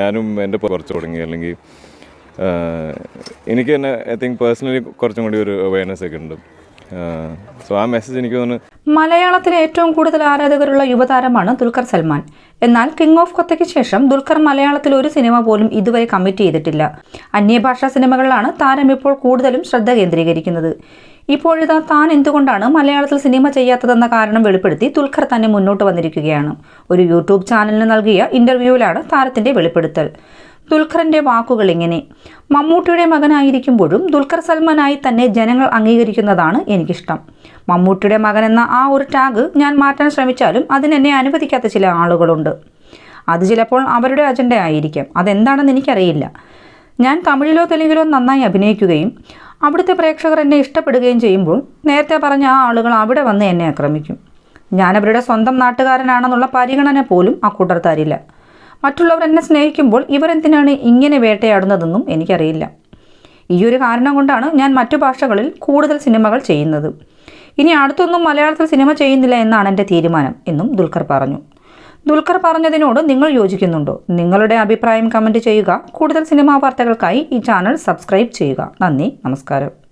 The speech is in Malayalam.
ഞാനും എന്റെ കുറച്ച് തുടങ്ങി. അല്ലെങ്കിൽ എനിക്ക് തന്നെ ഐ തിങ്ക് പേഴ്സണലി കുറച്ചും കൂടി ഒരു അവയർനെസ് ഒക്കെ ഉണ്ട്. സോ ആ മെസ്സേജ് എനിക്ക് തോന്നുന്നു മലയാളത്തിലെ ഏറ്റവും കൂടുതൽ ആരാധകരുള്ള യുവതാരമാണ് ദുൽഖർ സൽമാൻ. എന്നാൽ കിങ് ഓഫ് കൊത്തയ്ക്ക് ശേഷം ദുൽഖർ മലയാളത്തിൽ ഒരു സിനിമ പോലും ഇതുവരെ കമ്മിറ്റ് ചെയ്തിട്ടില്ല. അന്യഭാഷാ സിനിമകളിലാണ് താരം ഇപ്പോൾ കൂടുതലും ശ്രദ്ധ കേന്ദ്രീകരിക്കുന്നത്. ഇപ്പോഴിതാ താൻ എന്തുകൊണ്ടാണ് മലയാളത്തിൽ സിനിമ ചെയ്യാത്തതെന്ന കാരണം വെളിപ്പെടുത്തി ദുൽഖർ തന്നെ മുന്നോട്ട് വന്നിരിക്കുകയാണ്. ഒരു യൂട്യൂബ് ചാനലിന് നൽകിയ ഇന്റർവ്യൂവിലാണ് താരത്തിന്റെ വെളിപ്പെടുത്തൽ. ദുൽഖറിന്റെ വാക്കുകൾ ഇങ്ങനെ മമ്മൂട്ടിയുടെ മകനായിരിക്കുമ്പോഴും ദുൽഖർ സൽമാനായി തന്നെ ജനങ്ങൾ അംഗീകരിക്കുന്നതാണ് എനിക്കിഷ്ടം. മമ്മൂട്ടിയുടെ മകൻ എന്ന ആ ഒരു ടാഗ് ഞാൻ മാറ്റാൻ ശ്രമിച്ചാലും അതിനെന്നെ അനുവദിക്കാത്ത ചില ആളുകളുണ്ട്. അത് ചിലപ്പോൾ അവരുടെ അജണ്ട ആയിരിക്കാം അതെന്താണെന്ന് എനിക്കറിയില്ല. ഞാൻ തമിഴിലോ തെലുങ്കിലോ നന്നായി അഭിനയിക്കുകയും അവിടുത്തെ പ്രേക്ഷകർ എന്നെ ഇഷ്ടപ്പെടുകയും ചെയ്യുമ്പോൾ നേരത്തെ പറഞ്ഞ ആ ആളുകൾ അവിടെ വന്ന് എന്നെ ആക്രമിക്കും. ഞാനവരുടെ സ്വന്തം നാട്ടുകാരനാണെന്നുള്ള പരിഗണന പോലും അക്കൂട്ടർ തരില്ല. മറ്റുള്ളവർ എന്നെ സ്നേഹിക്കുമ്പോൾ ഇവരെന്തിനാണ് ഇങ്ങനെ വേട്ടയാടുന്നതെന്നും എനിക്കറിയില്ല. ഈ ഒരു കാരണം കൊണ്ടാണ് ഞാൻ മറ്റു ഭാഷകളിൽ കൂടുതൽ സിനിമകൾ ചെയ്യുന്നത്. ഇനി അടുത്തൊന്നും മലയാളത്തിൽ സിനിമ ചെയ്യുന്നില്ല എന്നാണ് എന്റെ തീരുമാനം എന്നും ദുൽഖർ പറഞ്ഞു. ദുൽഖർ പറഞ്ഞതിനോട് നിങ്ങൾ യോജിക്കുന്നുണ്ടോ? നിങ്ങളുടെ അഭിപ്രായം കമന്റ് ചെയ്യുക. കൂടുതൽ സിനിമാ വാർത്തകൾക്കായി ഈ ചാനൽ സബ്സ്ക്രൈബ് ചെയ്യുക. നന്ദി നമസ്കാരം.